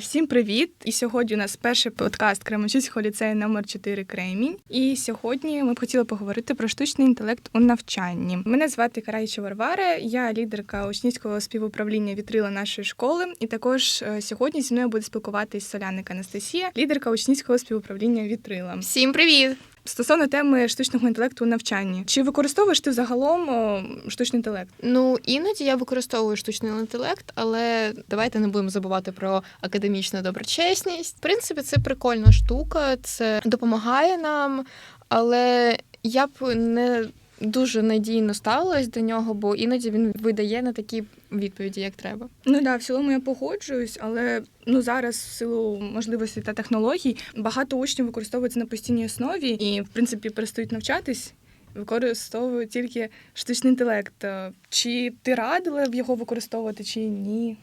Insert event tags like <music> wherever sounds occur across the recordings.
Всім привіт! І сьогодні у нас перший подкаст Кременчуцького ліцею номер 4 Кремінь. І сьогодні ми б хотіли поговорити про штучний інтелект у навчанні. Мене звати Караїча Варвара, я лідерка учнівського співуправління вітрила нашої школи. І також е, сьогодні зі мною буде спілкуватись Соляника Анастасія, лідерка учнівського співуправління вітрила. Всім привіт! Стосовно теми штучного інтелекту у навчанні, чи використовуєш ти загалом о, штучний інтелект? Ну іноді я використовую штучний інтелект, але давайте не будемо забувати про академічну доброчесність. В принципі, це прикольна штука, це допомагає нам, але я б не дуже надійно ставилась до нього, бо іноді він видає не такі відповіді, як треба. Ну да, в цілому я погоджуюсь, але ну зараз в силу можливостей та технологій багато учнів використовується на постійній основі і, в принципі, перестають навчатись. Використовують тільки штучний інтелект. Чи ти радила б його використовувати, чи ні?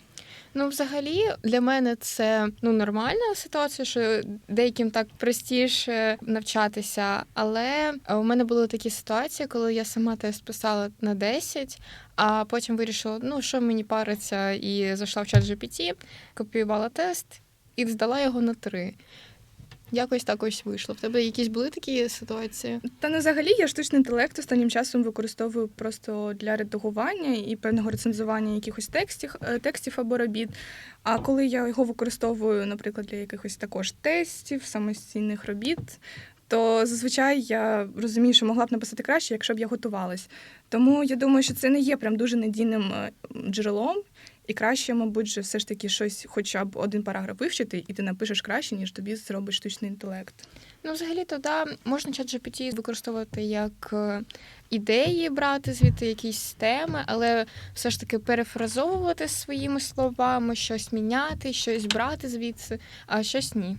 Ну, взагалі, для мене це ну нормальна ситуація, що деяким так простіше навчатися. Але у мене були такі ситуації, коли я сама тест писала на 10, а потім вирішила, ну що мені париться, і зайшла в чат GPT, копіювала тест і здала його на 3. Якось так ось вийшло. В тебе якісь були такі ситуації? Та ну, взагалі я штучний інтелект останнім часом використовую просто для редагування і певного рецензування якихось текстів, е, текстів або робіт. А коли я його використовую, наприклад, для якихось також тестів, самостійних робіт, то зазвичай я розумію, що могла б написати краще, якщо б я готувалась. Тому я думаю, що це не є прям дуже надійним е, джерелом. І краще, мабуть, же все ж таки щось, хоча б один параграф вивчити, і ти напишеш краще, ніж тобі зробить штучний інтелект. Ну, взагалі, то да, можна чат GPT використовувати як е, ідеї, брати звідти якісь теми, але все ж таки перефразовувати своїми словами, щось міняти, щось брати звідси, а щось ні.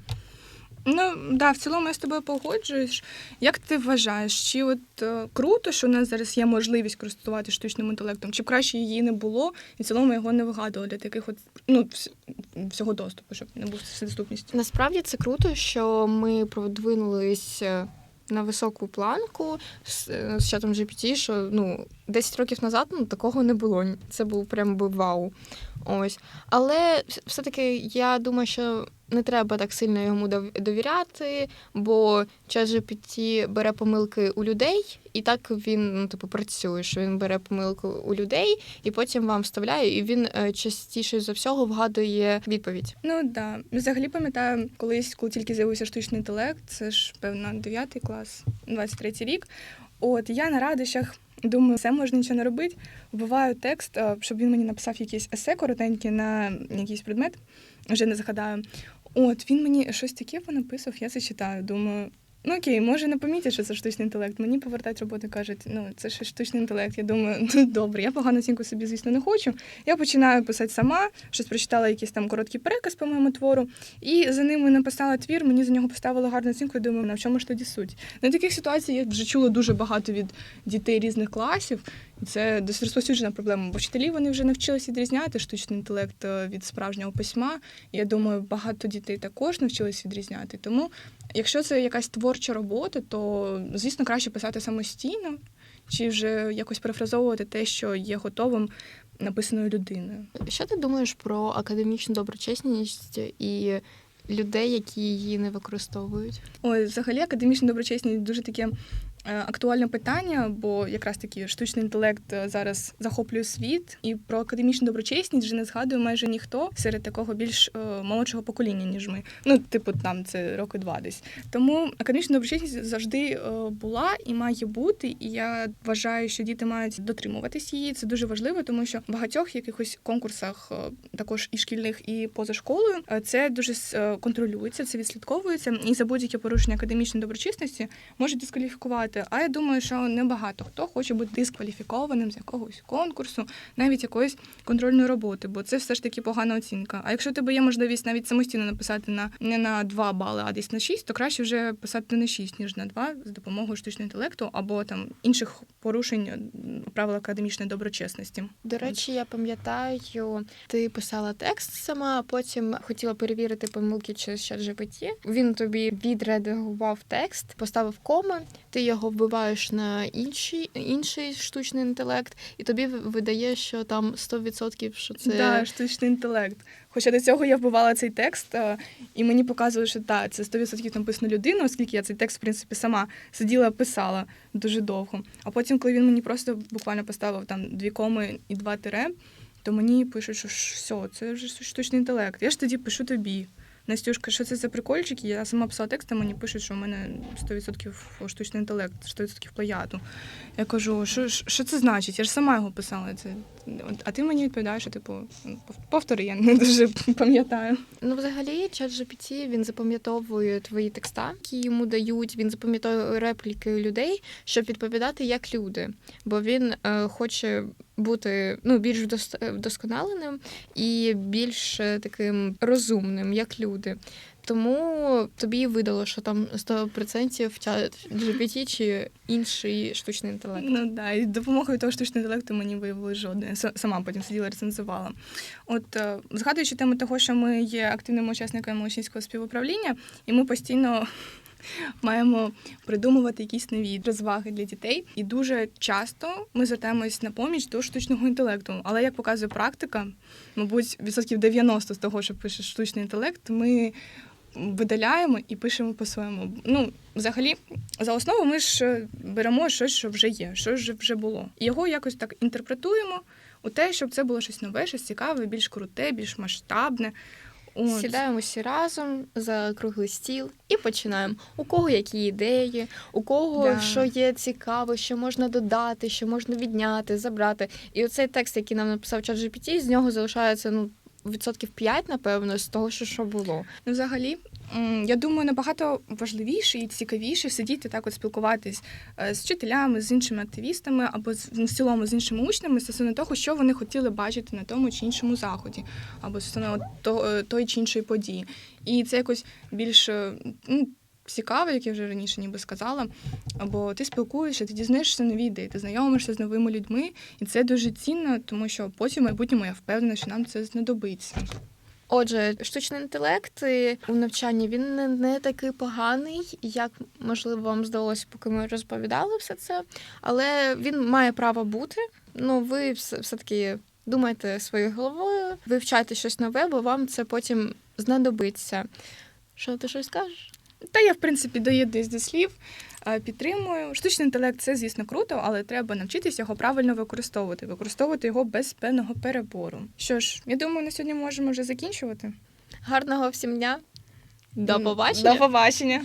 Ну да, в цілому я з тобою погоджуюсь. Як ти вважаєш, чи от е, круто, що у нас зараз є можливість користуватися штучним інтелектом, чи б краще її не було, і в цілому його не вигадували для таких от ну вс- всього доступу, щоб не був вседоступність? Насправді це круто, що ми продвинулись е, на високу планку з, е, з чатом GPT, що ну 10 років назад ну, такого не було. Це був прям би вау. Ось. Але все-таки я думаю, що не треба так сильно йому довіряти, бо чат GPT бере помилки у людей, і так він ну, типу, працює, що він бере помилку у людей і потім вам вставляє, і він е, частіше за всього вгадує відповідь. Ну да. Взагалі пам'ятаю, колись, коли тільки з'явився штучний інтелект, це ж певно 9 клас, 23 рік. От я на радощах. Думаю, все можна нічого не робити. Вбиваю текст, е, щоб він мені написав якийсь есе коротеньке на якийсь предмет, вже не згадаю. От він мені щось таке понаписав, я це читаю. Думаю, ну окей, може не помітять, що це штучний інтелект. Мені повертають роботу, кажуть, ну це ж штучний інтелект. Я думаю, ну добре, я погану оцінку собі, звісно, не хочу. Я починаю писати сама, щось прочитала якийсь там короткий переказ по моєму твору, і за ними написала твір. Мені за нього поставили гарну оцінку. і Думаю, на в чому ж тоді суть? Ну, таких ситуацій я вже чула дуже багато від дітей різних класів. Це досить розповсюджена проблема. Бо вчителі вони вже навчилися відрізняти штучний інтелект е, від справжнього письма. Я думаю, багато дітей також навчились відрізняти. Тому, якщо це якась творча робота, то звісно краще писати самостійно, чи вже якось перефразовувати те, що є готовим написаною людиною. Що ти думаєш про академічну доброчесність і людей, які її не використовують? Ой, взагалі академічна доброчесність дуже таке актуальне питання, бо якраз таки штучний інтелект е, зараз захоплює світ, і про академічну доброчесність вже не згадує майже ніхто серед такого більш е, молодшого покоління, ніж ми. Ну, типу, там це роки два десь. Тому академічна доброчесність завжди е, була і має бути. І я вважаю, що діти мають дотримуватись її. Це дуже важливо, тому що в багатьох якихось конкурсах, е, також і шкільних, і поза школою, е, це дуже е, контролюється, це відслідковується, і за будь-яке порушення академічної доброчесності можуть дискваліфікувати. А я думаю, що небагато хто хоче бути дискваліфікованим з якогось конкурсу, навіть якоїсь контрольної роботи, бо це все ж таки погана оцінка. А якщо тебе є можливість навіть самостійно написати на не на 2 бали, а десь на 6, то краще вже писати не 6, ніж на 2 з допомогою штучного інтелекту або там інших порушень правил академічної доброчесності. До речі, я пам'ятаю, ти писала текст сама, а потім хотіла перевірити помилки через чат GPT. Він тобі відредагував текст, поставив коми, ти його його вбиваєш на інший, інший штучний інтелект, і тобі видає, що там 100% що це Да, штучний інтелект. Хоча до цього я вбивала цей текст, е, і мені показували, що так, це 100% написано людина, оскільки я цей текст, в принципі, сама сиділа, писала дуже довго. А потім, коли він мені просто буквально поставив там дві коми і два тире, то мені пишуть, що все, це вже штучний інтелект. Я ж тоді пишу тобі. Настюшка, що це за прикольчики? Я сама писала текст, а мені пишуть, що в мене 100% штучний інтелект, 100% плагіату. Я кажу, що, що це значить? Я ж сама його писала. Це а ти мені відповідаєш, що типу ну, повтори, я не дуже пам'ятаю. Ну, взагалі, чат GPT, він запам'ятовує твої текста, які йому дають. Він запам'ятовує репліки людей, щоб відповідати як люди. Бо він е, хоче бути ну, більш вдос- вдосконаленим і більш е, таким розумним, як люди. Тому тобі видало, що там 100% чат GPT чи інший штучний інтелект. Ну да, і допомогою того штучного інтелекту мені виявилось жодне. Сама потім сиділа рецензувала. От е, згадуючи тему того, що ми є активними учасниками учнівського співуправління, і ми постійно. <laughs> Маємо придумувати якісь нові розваги для дітей, і дуже часто ми звертаємось на поміч до штучного інтелекту. Але як показує практика, мабуть, відсотків 90 з того, що пише штучний інтелект, ми видаляємо і пишемо по-своєму. Ну, взагалі, за основу ми ж е, беремо щось, що вже є, що вже було. І його якось так інтерпретуємо у те, щоб це було щось нове, щось цікаве, більш круте, більш масштабне. От. Сідаємо всі разом за круглий стіл і починаємо. У кого які ідеї, у кого Да. що є цікаво, що можна додати, що можна відняти, забрати. І оцей текст, який нам написав ChatGPT, з нього залишається ну відсотків 5, напевно, з того, що, що було. Ну, взагалі, я думаю, набагато важливіше і цікавіше сидіти так, от спілкуватись е, з вчителями, з іншими активістами або з ну, в цілому з іншими учнями стосовно того, що вони хотіли бачити на тому чи іншому заході, або стосовно е, тої чи іншої події. І це якось більш ну, цікаво, як я вже раніше ніби сказала. Або ти спілкуєшся, ти дізнаєшся нові ідеї, ти знайомишся з новими людьми, і це дуже цінно, тому що потім в майбутньому я впевнена, що нам це знадобиться. Отже, штучний інтелект у навчанні він не, не такий поганий, як можливо вам здалося, поки ми розповідали все це. Але він має право бути. Ну, ви все, все-таки думайте своєю головою, вивчайте щось нове, бо вам це потім знадобиться. Що ти щось скажеш? Та я, в принципі, доєднуюсь до слів, е, підтримую. Штучний інтелект це, звісно, круто, але треба навчитися його правильно використовувати, використовувати його без певного перебору. Що ж, я думаю, на сьогодні можемо вже закінчувати. Гарного всім дня. До побачення. До побачення.